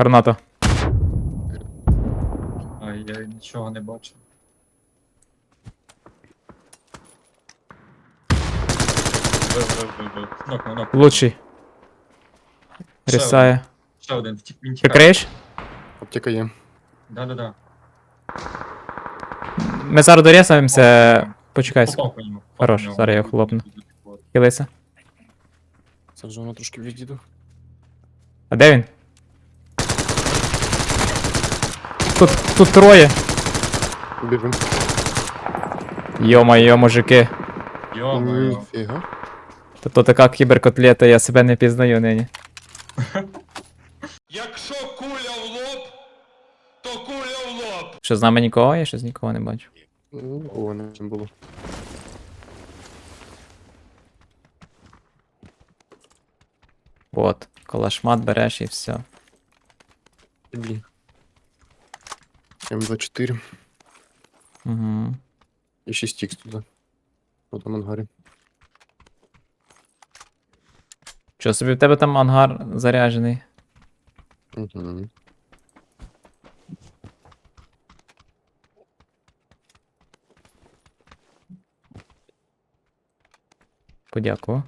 Граната. Ай, я нічого не бачу. Нокнув, нокнув. Лучший. Ще Рисає. Ще один, втік, він тікає. Прикриєш? Аптека є. Да-да-да. Ми зараз дорісаємося. Почекай. сек- Попав по ньому. попав Хорош, по ньому. зараз я хлопну. Хилися. Це вже воно трошки відійду. А де він? Тут, тут троє. Біжим. Йо-моє, мужики. Йо-моє. Ніфіга. Та то така кіберкотлета, я себе не пізнаю нині. Якщо куля в лоб, то куля в лоб. Що з нами нікого? Я щось нікого не бачу. Ну, О, не було. От, калашмат береш і все. Блін. М24 Угу. і 6 х туди. В тому ангарі. Що собі в тебе там ангар заряджений? Угу. Подякував.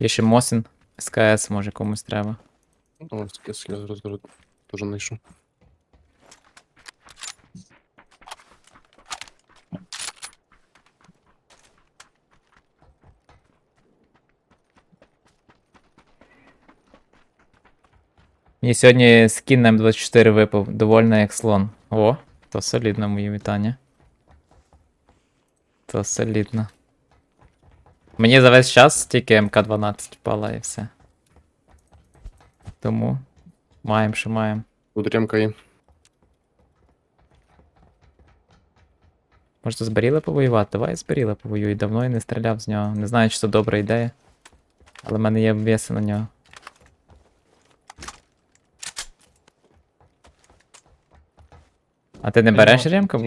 Є ще Мосін. СКС, може комусь треба. О, таке сльоз розгород. Тоже знайшов. Мені сьогодні скін на М24 випав, довольно як слон. О, то солідно мої вітання. То солідно. Мені за весь час тільки МК-12 впала і все. Тому маємо, що маємо. Тут ремка є. Можете з Баріла повоювати? Давай з Баріла повоюй. Давно я не стріляв з нього. Не знаю, чи це добра ідея. Але в мене є веси на нього. А ти не береш ремка?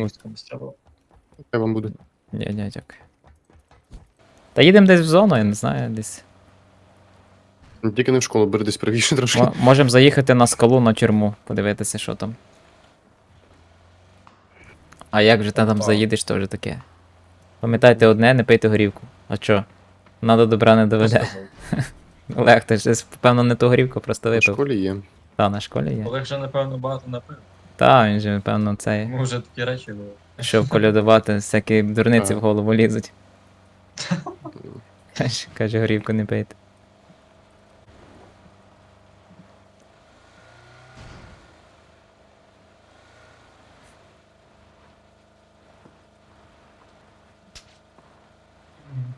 Хай вам буде. Ні, ні, дякую. Та їдемо десь в зону, я не знаю, десь. Ну, Тільки не в школу, бери десь правіше трошки. Мо- Можемо заїхати на скалу на тюрму, подивитися, що там. А як же ти там Опа. заїдеш, то вже таке. Пам'ятайте одне, не пийте горівку. А чо? Надо добра не доведе. Олег, ти ж певно, не ту горівку просто В випив. школі є. Та, на школі є. Олег вже, напевно, багато напив. Та, він же, певно, цей. Ми вже такі речі були. Щоб колядувати, всякі дурниці в голову лізуть. Каже- Каже, горівку не пийте.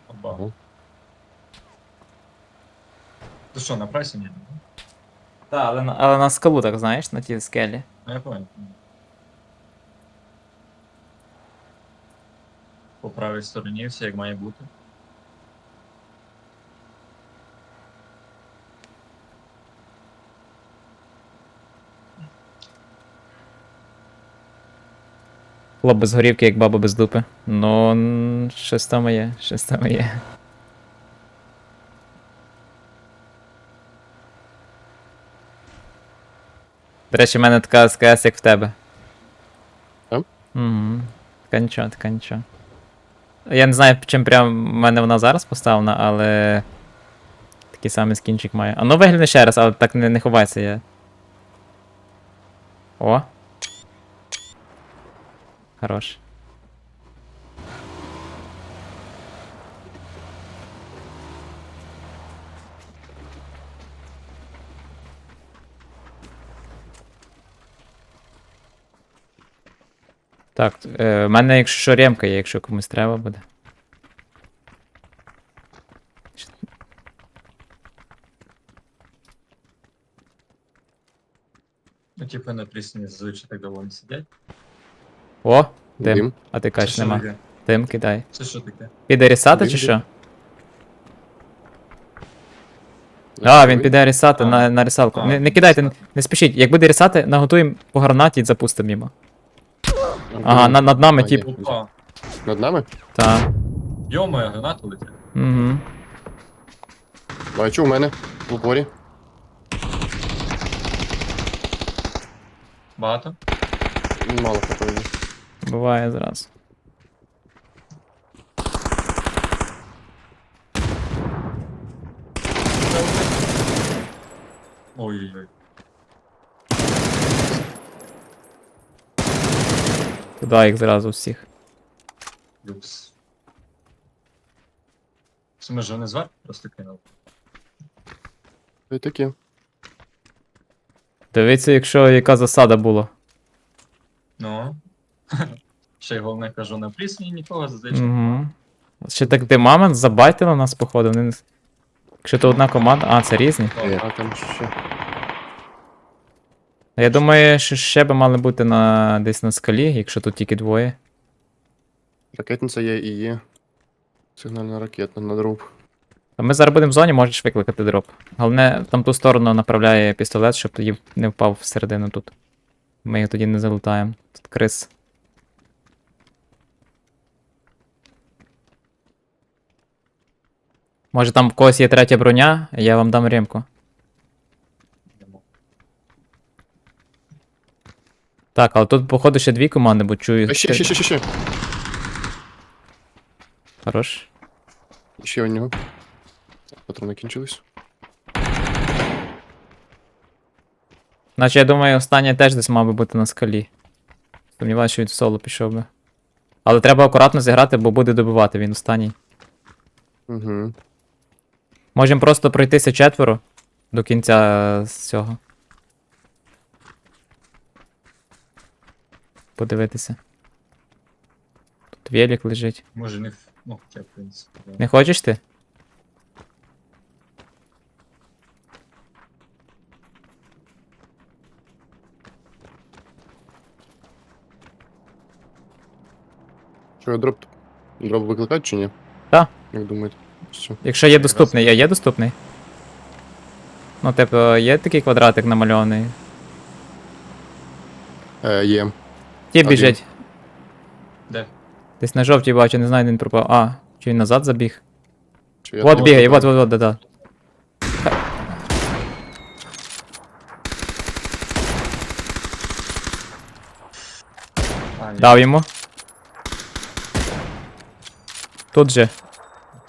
Оба. Ти що, на пресі ні? Так, але, на- але на скалу, так знаєш, на тій скелі. Ну, я понял. Правій стороні все як має бути. Хлоп без горівки, як баба без дупи. Ну, щось там є, щось там є. До речі, в мене така СКС, як в тебе. Угу. Така нічого, така нічого. Я не знаю, чим прям в мене вона зараз поставлена, але. Такий самий скінчик має. А ну вигляне ще раз, але так не, не ховайся я. О. Хорош. Так, е, в мене якщо що ремка є, якщо комусь треба буде. Ну, типу на прісні зазвичай так доволі сидять. О, дим. Дим. А ти Це кажеш, що нема. таке? Дим кидай. Це що таке? Піде рісати Дим, чи дим. що? А, він піде рісати А, на, на рісалку. а, Не, не кидайте, не, не спішіть. Як буде рісати, наготуємо по гранаті і запустимо йому. Ага, на, над нами А, тип. є. Опа. Над нами? Та. Йо-моє, гранату летить. Угу. Бачу, у мене в упорі. Багато. Мало хапаю. Буває зразу. Ой-ой-ой. Туди їх зразу всіх. Люкс. Це ми ж вони зверху просто кинули. Та й таке. Дивіться, якщо яка засада була. Ну. Ще й головне кажу, на плісні нікого зазвичай. Угу. Ще так димамент забайтили нас, походу. Вони... не- Якщо то одна команда. А, це різні. О, А там ще. А Я думаю, що ще би мали бути на... десь на скалі, якщо тут тільки двоє. Ракетниця є і є. Сигнальна ракета на дроб. А ми зараз будемо в зоні, можеш викликати дроп. Головне, там ту сторону направляє пістолет, щоб тоді не впав всередину тут. Ми їх тоді не залутаємо. Тут крис. Може там в когось є третя броня, я вам дам ремку. Так, але тут, походу, ще дві команди, бо чую. Ще, ще, ще, ще, ще. Хорош. Ще у нього. Патрони кінчились. Значить, я думаю, останнє теж десь мав би бути на скалі. Сумніваюся, що він в соло пішов би. Але треба акуратно зіграти, бо буде добивати він останній. Угу. Можемо просто пройтися четверо до кінця е, з цього. Подивитися. Тут велик лежить. Може не. Ну, хоча, в принципі. да. Не хочеш ти? Що я дроп. Дроп викликати чи ні? Та. Як думаєте? Все. Якщо є доступний, я є доступний? Ну, типу, є такий квадратик намальований. Е, є. Ті Один. біжить. Де? Десь на жовтій бачу, не знаю, де він пропав. А, чи він назад забіг? Чи я Вот там- бігає, вот, вот, вот, да, да. А, є. Дав йому. Тут же.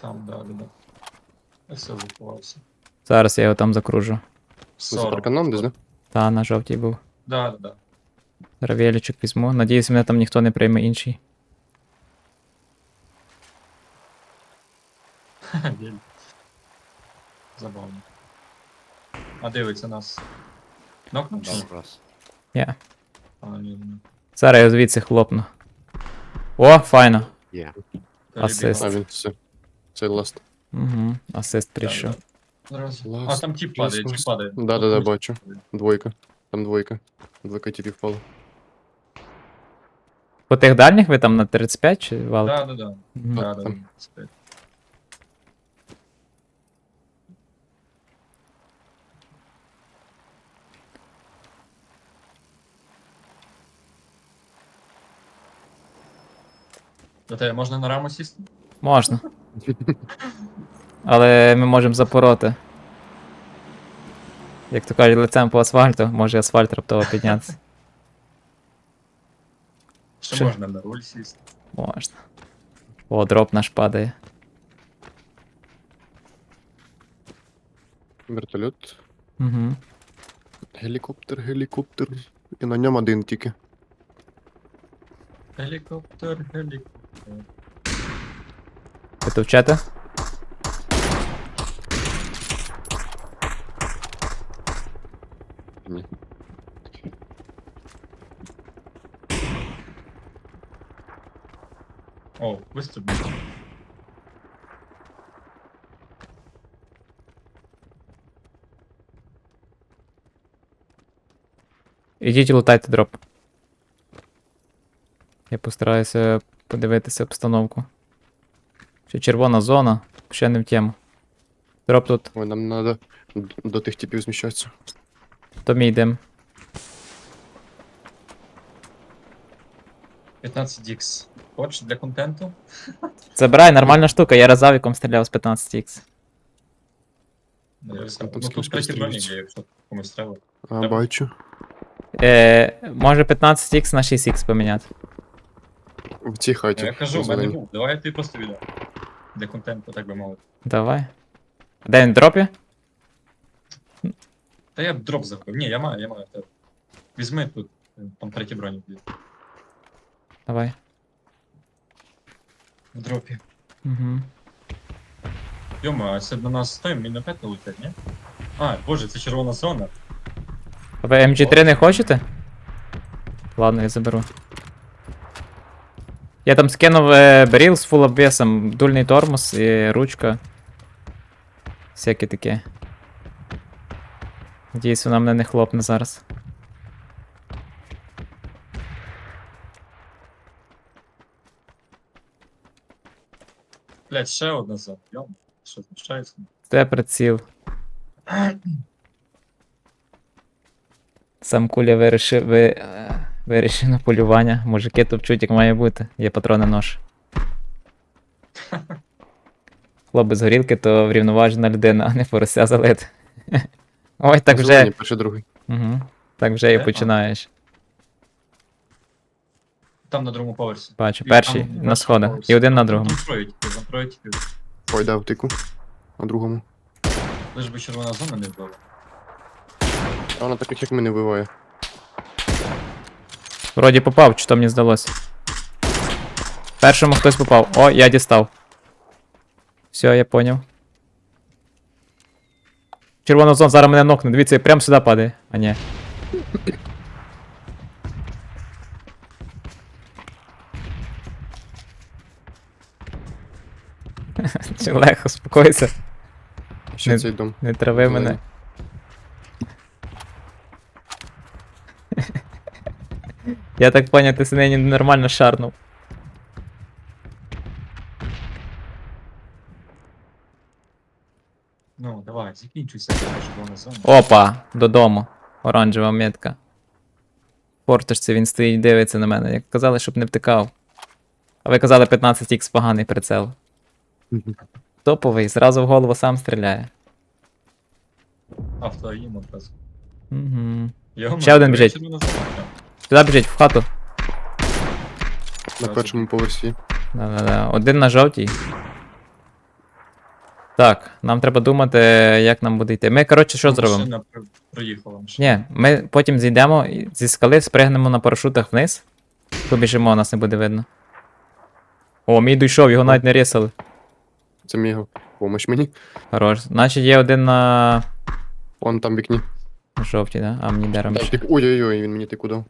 Там, да, да, да. Я все заховався. Зараз я його там закружу. Ви за 40. парканом десь, да? Та, на жовтій був. Да, да, да. Зараз величок візьму. Надіюсь, мене там ніхто не прийме інший. Забавно. А дивиться нас. Нокнув чи ні? Я. Зараз я звідси хлопну. О, файно. Асист. А, він все. Це ласт. Угу. Асист прийшов. Зараз. А там тип падає, тип падає. Да, да, да, бачу. Двойка. Там двойка. Двойка тіпів впало. По тих дальніх ви там на 35 чи вал? Да, да, да. Мгм. Да, да, да. До тебе можна на раму сісти? Можна. Але ми можемо запороти. Як то кажуть, лицем по асфальту, може асфальт раптово піднятися. Ще Що? можна на руль сісти. Можна. О, дроп наш падає. Вертольот. Угу. Гелікоптер, гелікоптер. І на ньому один тільки. Гелікоптер, гелікоптер. Ви товчете? Ні. Вистрибнув. Ідіть і лутайте дроп. Я постараюся подивитися обстановку. Ще червона зона, ще не в тему. Дроп тут. Ой, нам треба до тих типів зміщатися. То мій дим. 15 x Хочеш для контенту? Забирай, нормальна штука, я раз авіком стріляв з 15х. Ну, там ну скільки тут третій бронік є, якщо комусь треба. А, бачу. Е, може 15х на 6х поміняти. В цій хаті. Ну, я кажу, в мене був. Давай я тобі просто віддам. Для контенту, так би мовити. Давай. Де він в дропі? Та я б дроп захопив. Ні, я маю, я маю. Візьми тут, е, там третій бронік є. Давай. В дропі. Угу. Йома, а це до нас стоїм, міномети летять, ні? А, боже, це червона зона. Ви MG3 не хочете? Ладно, я заберу. Я там скинув е, беріл з фул обвесом, дульний тормоз і ручка. Всяке таке. Надіюсь, вона мене не хлопне зараз. Блять, ще одна зона. Йома, що знущається? Це приціл. Сам куля вирішив, ви, е, вирішив на полювання. Мужики топчуть, як має бути. Є патрони нож. Хлопець з горілки то врівноважена людина, а не порося залити. Ой, так вже. Угу. Так вже і починаєш. Там на другому поверсі. Бачу, І перший там на сходах. поверсі. І один на Там- другому. Там троє тільки, там троє тільки. Ой, да, втику. На другому. Лиш би червона зона не вбила. А вона таких, як ми не вбиває. Вроді попав, чи то мені здалося. Першому хтось попав. О, я дістав. Все, я поняв. Червона зона зараз мене нокне. Дивіться, прямо сюди падає. А ні. Чи легко, успокойся. Ще Не- цей дом. Не трави мене. Я так поняв, ти синині нормально шарнув. Ну, давай, закінчуйся, червона зона. Опа, додому. Оранжева метка. В Форточці він стоїть, дивиться на мене. Як казали, щоб не втикав. А ви казали 15х поганий прицел. Топовий, зразу в голову сам стріляє. Автоїм одразу. Угу. Йома, Ще один біжить. Сюди біжить в хату. На першому поверсі. Да-да-да. Один на жовтій. Так, нам треба думати, як нам буде йти. Ми, коротше, що зробимо? Машина машина. Ні, ми потім зійдемо і зі скали, спригнемо на парашутах вниз. Побіжимо, нас не буде видно. О, мій дійшов, його навіть не рісали. Це мій його помощ мені. Хорош. Значить є один на Он там в вікні. жовтій, да? А мені дерем. Да, тик... Ой-ой-ой, він мені тику дав.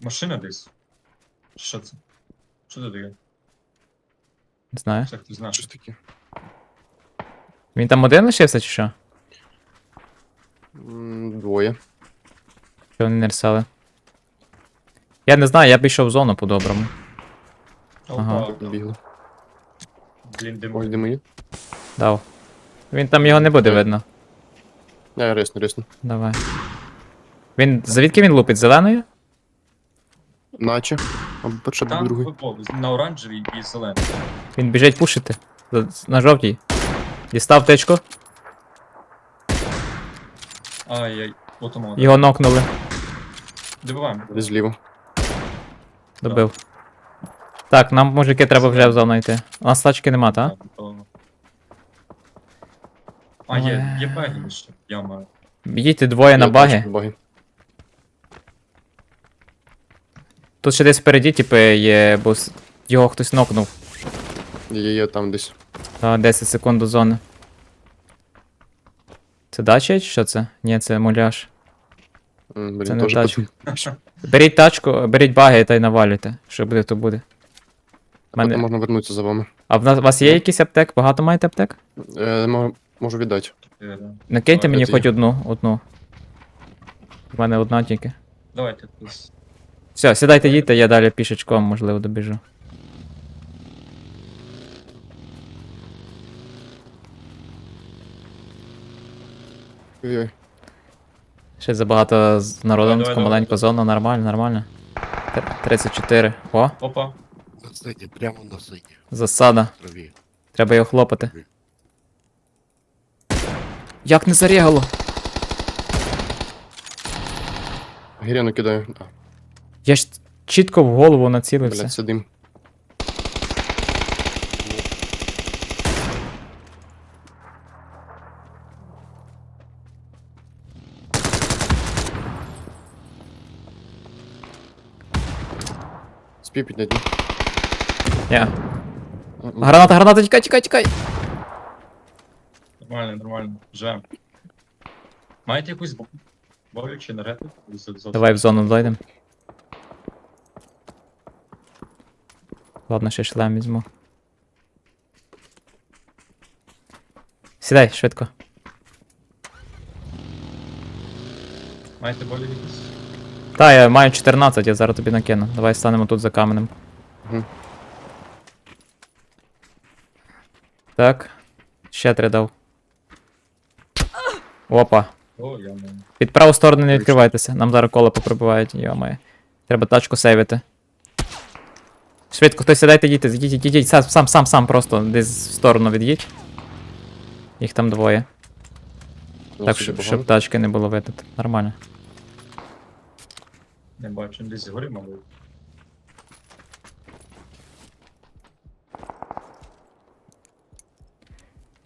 Машина десь. Що це? Що це таке? Не знаю. Це хтось знає. Щось таке. Він там один лишився чи що? М, Двоє. Що вони не рисали? Я не знаю, я б йшов в зону по-доброму. Ага. Опа, Бігли. Блін, дим. Ой, де мої? Дав. Він там його не буде Де? видно. Я ресну, ресну. Давай. Він. Звідки він лупить? Зеленою? Наче. Або перший, або Там другий. футбол, на оранжевій і зелений. Він біжить пушити. За- На жовтій. Дістав течку, Ай-яй, от воно. його нокнули. Добиваємо. Десь зліва. Добив. Так, нам мужики треба вже в зону йти. У нас тачки нема, та? Так. А, є, є баги ще. Я маю. Їдьте двоє на баги. Тут ще десь впереді, типи, є, бо його хтось нокнув. Є, є там десь. Та 10 секунд до зони. Це дача чи що це? Ні, це муляж. М, Це не тачка. Беріть тачку, беріть баги та й навалюйте. Що буде, то буде. А потім можна вернутися за вами. А в нас у вас є якийсь аптек? Багато маєте аптек? Е, мо- можу віддати. Е. Накиньте мені це хоч одну, одну. У мене одна тільки. Давайте хтось. Все, сідайте, їдьте, я далі пішечком, можливо, добіжу. Ой-ой. Ще забагато з Давай, давай, маленьку давай. зону, нормально, нормально. Тр- 34. О, Опа. На сині, прямо на сині. засада. Треба його хлопати. Як не зарягало? Гіряну кидаю. А, Я ж чітко в голову націлився. блядь, сидим. Спій підняти. Ні. Граната, граната, тікай, тікай, тікай. Нормально, нормально. Живем. Маєте якусь бо- болю чи нарети? Давай в зону дойдем. Ладно, ще шлем візьму. Сідай, швидко. Маєте болі якісь? Та, я маю 14, я зараз тобі накину. Давай станемо тут за каменем. Мгм. Так. Ще три дав. Опа. О, я не. Під праву сторону не відкривайтеся. Нам зараз коло поприбувають, йомає. Треба тачку сейвити. Швидко, хтось сідайте, їдьте, їдіть, їдіть, сам, сам, сам, сам просто десь в сторону від'їдь. Їх там двоє. Так, щоб, щоб тачки не було видно. Нормально. Не бачу, десь згорі, мабуть.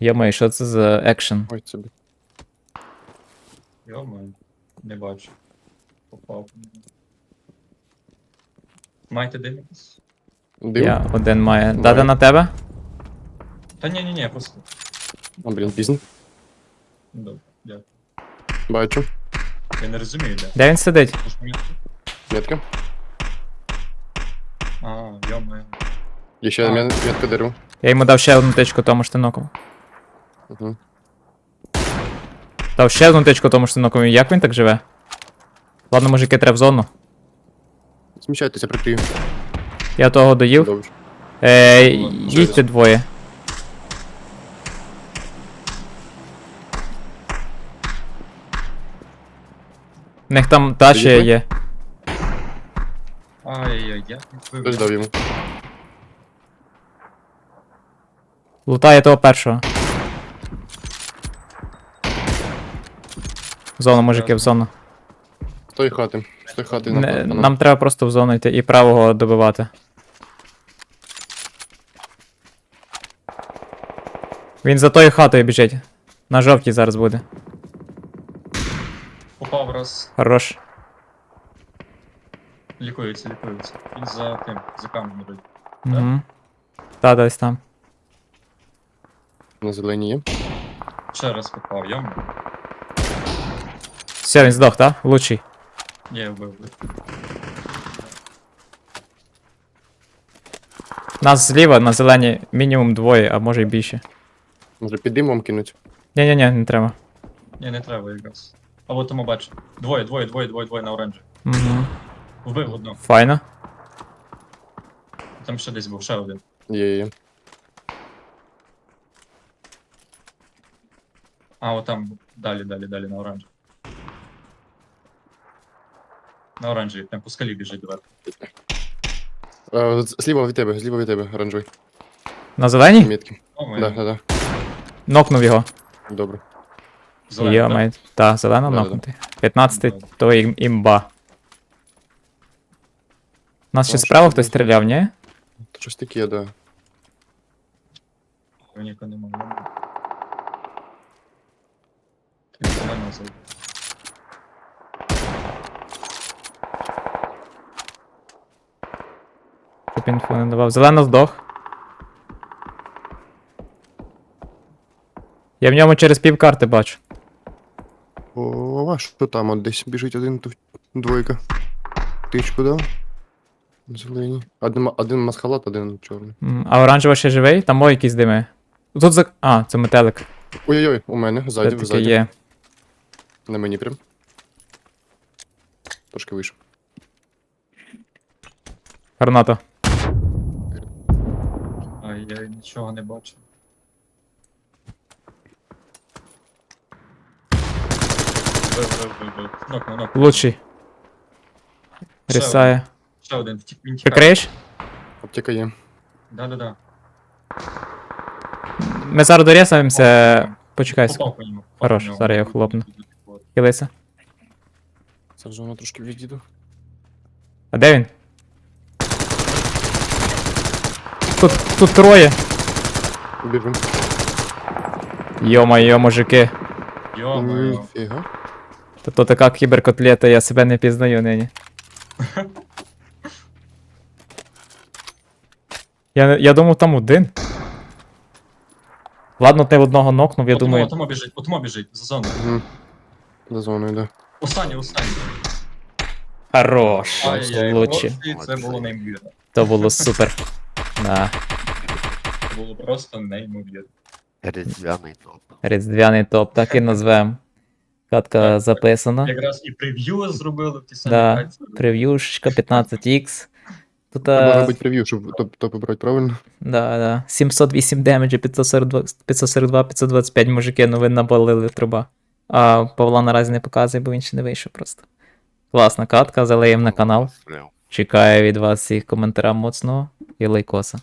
Йомає, що це за екшен? Ой, це б- Йо-моє. Не бачу. Попав. Маєте дим якийсь? Дим? Я один має. Маю. Дати на тебе? Та ні, ні, ні, просто. А, блін, пізно. Добре, дякую. Бачу. Я не розумію, де. Де він сидить? Може, мені- Метка. А, йо-моє. Є ще А. мет- метка дерева. Я йому дав ще одну тичку тому штиноком. Угу. Дав ще одну тичку тому штиноком. Як він так живе? Ладно, мужики, треба в зону. Зміщайтеся, прикрию. Я того доїв. Е, їдьте двоє. В них там тача є. Ай-яй-яй, я не дав йому. Лутає того першого. В зону, мужики, в зону. З тої хати. З тої хати Не, напевно. нам треба просто в зону йти і правого добивати. Він за тою хатою біжить. На жовтій зараз буде. Попав раз. Хорош. Лікується, лікується. Він за тим, за каменем вроді. Угу. Та, десь там. На зеленій є. Ще раз попав, йо Все, він здох, так? Лучший. Я вбив. вбив. Нас зліва на зелені мінімум двоє, а може й більше. Може під димом кинуть. Ні-ні-ні, не треба. Ні, не треба якраз. А от тому бачу. Двоє, двоє, двоє, двоє, двоє на оранжі. Угу. Вбив одного. Файно. Там ще десь був, ще один. Є, є, є. А, от там далі, далі, далі на оранжі. На оранжі, там по скалі біжить доверху. Е, з- Зліва від тебе, зліва від тебе, оранжевий. На зеленій? Метки. О, ми Да, да, да. Нокнув його. Добре. зелені, Є, так? має. Та, зелено нокнутий. 15 Да. то ім- імба. Нас ще справа хтось буде? стріляв, ні? То щось таке, да. Він зеленого зайде. Щоб інфу не давав. Зелено здох. Я в ньому через пів карти бачу. О, а що там от десь біжить один тут двойка. Тичку дав. Зелені. Один, один масхалат, один чорний. М, А оранжева ще живий? Там мої якісь дими. Тут за. А, це метелик. Ой-ой-ой, у мене, ззаді, Все-таки ззаді. є. На мені прям. Трошки вийшов. Граната. Нічого не. Нокнув, нокнув. Лучший. Ще Рісає. Ще один, втік, він тікає. Прикриєш? Аптека є. Да-да-да. Ми зараз дорісаємося. Почекай. секунду. Попав по ньому. Хорош, по ньому. зараз я хлопну. Хилися. Це вже воно трошки відійду. А де він? Тут, тут троє. Біжим. Йо-моє, мужики. Йо-моє. Ніфіга. Та то така кіберкотлета, я себе не пізнаю нині. Я, я думав, там один. Ладно, ти одного нокнув, я Отому, думаю. отому біжить, отому біжить, за зоною. Угу. За зоною, да. Останній, останній. Хорош. Ай-яй, Лучше. хлопці, це було неймовірно. То було супер. Да. Це було просто неймовірно. Різдвяний топ. Різдвяний топ, так і назвем. Катка записана. Якраз і прев'ю зробили в ті самі Да. Прев'юшечка 15х. Тут Треба а, робити прев'ю, щоб топ, топи брати, правильно? да, да. 708 демеджа, 542, 542, 525 мужики, ну ви набалили труба. А Павла наразі не показує, бо він ще не вийшов просто. Класна катка, залиємо на канал. Чекаю від вас всіх коментаря моцного і лайкоса.